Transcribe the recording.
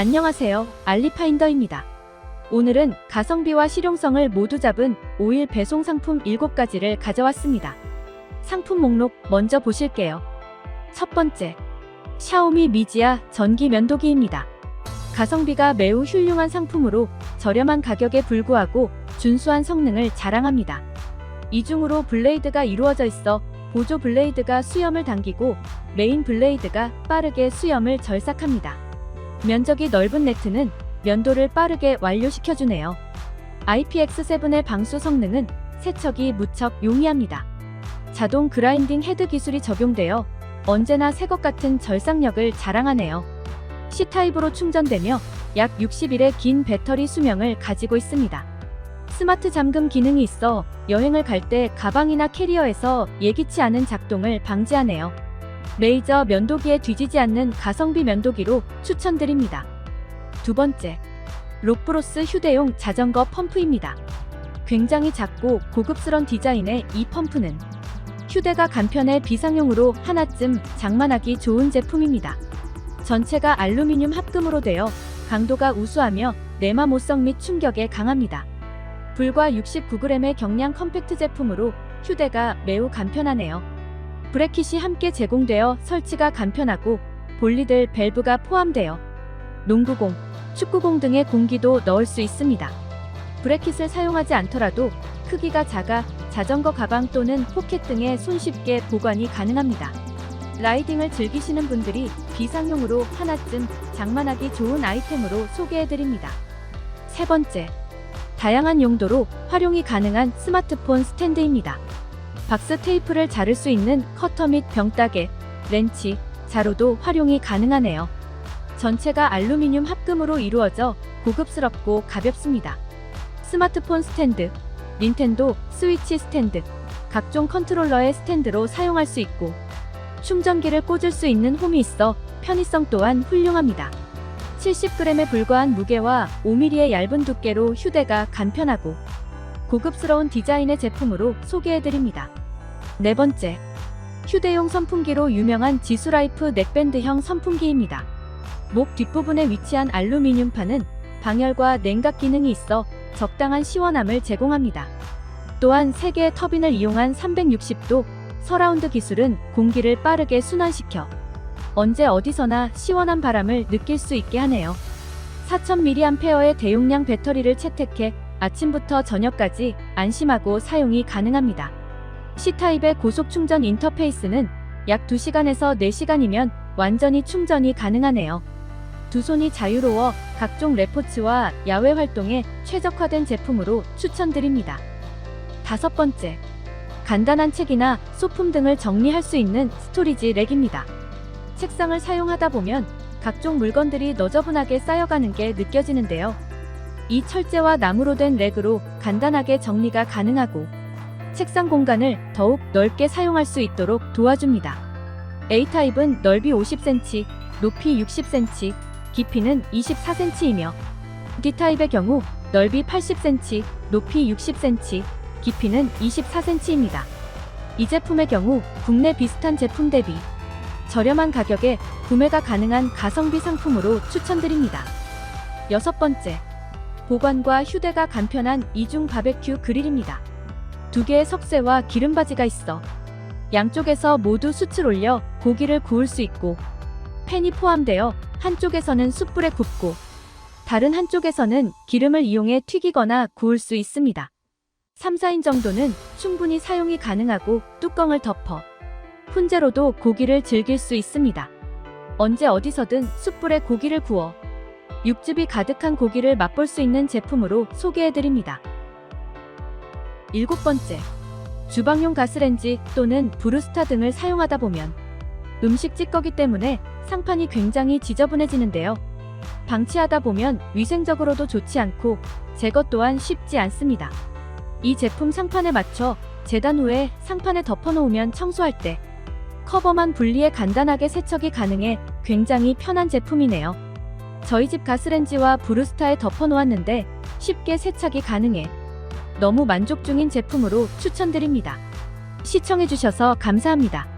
안녕하세요. 알리파인더입니다. 오늘은 가성비와 실용성을 모두 잡은 5일 배송 상품 7가지를 가져왔습니다. 상품 목록 먼저 보실게요. 첫 번째, 샤오미 미지아 전기 면도기입니다. 가성비가 매우 훌륭한 상품으로 저렴한 가격에 불구하고 준수한 성능을 자랑합니다. 이중으로 블레이드가 이루어져 있어 보조 블레이드가 수염을 당기고 메인 블레이드가 빠르게 수염을 절삭합니다. 면적이 넓은 네트는 면도를 빠르게 완료시켜주네요. IPX7의 방수 성능은 세척이 무척 용이합니다. 자동 그라인딩 헤드 기술이 적용되어 언제나 새 것 같은 절삭력을 자랑하네요. C타입으로 충전되며 약 60일의 긴 배터리 수명을 가지고 있습니다. 스마트 잠금 기능이 있어 여행을 갈 때 가방이나 캐리어에서 예기치 않은 작동을 방지하네요. 레이저 면도기에 뒤지지 않는 가성비 면도기로 추천드립니다. 두 번째, 록브로스 휴대용 자전거 펌프입니다. 굉장히 작고 고급스런 디자인의 이 펌프는 휴대가 간편해 비상용으로 하나쯤 장만하기 좋은 제품입니다. 전체가 알루미늄 합금으로 되어 강도가 우수하며 내마 모성 및 충격에 강합니다. 불과 69g의 경량 컴팩트 제품으로 휴대가 매우 간편하네요. 브레킷이 함께 제공되어 설치가 간편하고 볼리들 밸브가 포함되어 농구공, 축구공 등의 공기도 넣을 수 있습니다. 브레킷을 사용하지 않더라도 크기가 작아 자전거 가방 또는 포켓 등에 손쉽게 보관이 가능합니다. 라이딩을 즐기시는 분들이 비상용으로 하나쯤 장만하기 좋은 아이템으로 소개해드립니다. 세 번째, 다양한 용도로 활용이 가능한 스마트폰 스탠드입니다. 박스 테이프를 자를 수 있는 커터 및 병따개, 렌치, 자루도 활용이 가능하네요. 전체가 알루미늄 합금으로 이루어져 고급스럽고 가볍습니다. 스마트폰 스탠드, 닌텐도 스위치 스탠드, 각종 컨트롤러의 스탠드로 사용할 수 있고 충전기를 꽂을 수 있는 홈이 있어 편의성 또한 훌륭합니다. 70g에 불과한 무게와 5mm의 얇은 두께로 휴대가 간편하고 고급스러운 디자인의 제품으로 소개해드립니다. 네 번째, 휴대용 선풍기로 유명한 지수라이프 넥밴드형 선풍기입니다. 목 뒷부분에 위치한 알루미늄판은 방열과 냉각 기능이 있어 적당한 시원함을 제공합니다. 또한 3개의 터빈을 이용한 360도 서라운드 기술은 공기를 빠르게 순환시켜 언제 어디서나 시원한 바람을 느낄 수 있게 하네요. 4000mAh의 대용량 배터리를 채택해 아침부터 저녁까지 안심하고 사용이 가능합니다. C타입의 고속 충전 인터페이스는 약 2시간에서 4시간이면 완전히 충전이 가능하네요. 두 손이 자유로워 각종 레포츠와 야외 활동에 최적화된 제품으로 추천드립니다. 다섯 번째, 간단한 책이나 소품 등을 정리할 수 있는 스토리지 렉입니다. 책상을 사용하다 보면 각종 물건들이 너저분하게 쌓여가는 게 느껴지는데요. 이 철제와 나무로 된 렉으로 간단하게 정리가 가능하고 책상 공간을 더욱 넓게 사용할 수 있도록 도와줍니다. A타입은 넓이 50cm, 높이 60cm, 깊이는 24cm이며 D타입의 경우 넓이 80cm, 높이 60cm, 깊이는 24cm입니다. 이 제품의 경우 국내 비슷한 제품 대비 저렴한 가격에 구매가 가능한 가성비 상품으로 추천드립니다. 여섯 번째, 보관과 휴대가 간편한 이중 바베큐 그릴입니다. 두 개의 석쇠와 기름바지가 있어 양쪽에서 모두 숯을 올려 고기를 구울 수 있고 팬이 포함되어 한쪽에서는 숯불에 굽고 다른 한쪽에서는 기름을 이용해 튀기거나 구울 수 있습니다. 3, 4인 정도는 충분히 사용이 가능하고 뚜껑을 덮어 훈제로도 고기를 즐길 수 있습니다. 언제 어디서든 숯불에 고기를 구워 육즙이 가득한 고기를 맛볼 수 있는 제품으로 소개해드립니다. 일곱 번째, 주방용 가스렌지 또는 브루스타 등을 사용하다 보면 음식 찌꺼기 때문에 상판이 굉장히 지저분해지는데요. 방치하다 보면 위생적으로도 좋지 않고 제거 또한 쉽지 않습니다. 이 제품 상판에 맞춰 재단 후에 상판에 덮어놓으면 청소할 때 커버만 분리해 간단하게 세척이 가능해 굉장히 편한 제품이네요. 저희 집 가스렌지와 브루스타에 덮어놓았는데 쉽게 세척이 가능해 너무 만족 중인 제품으로 추천드립니다. 시청해주셔서 감사합니다.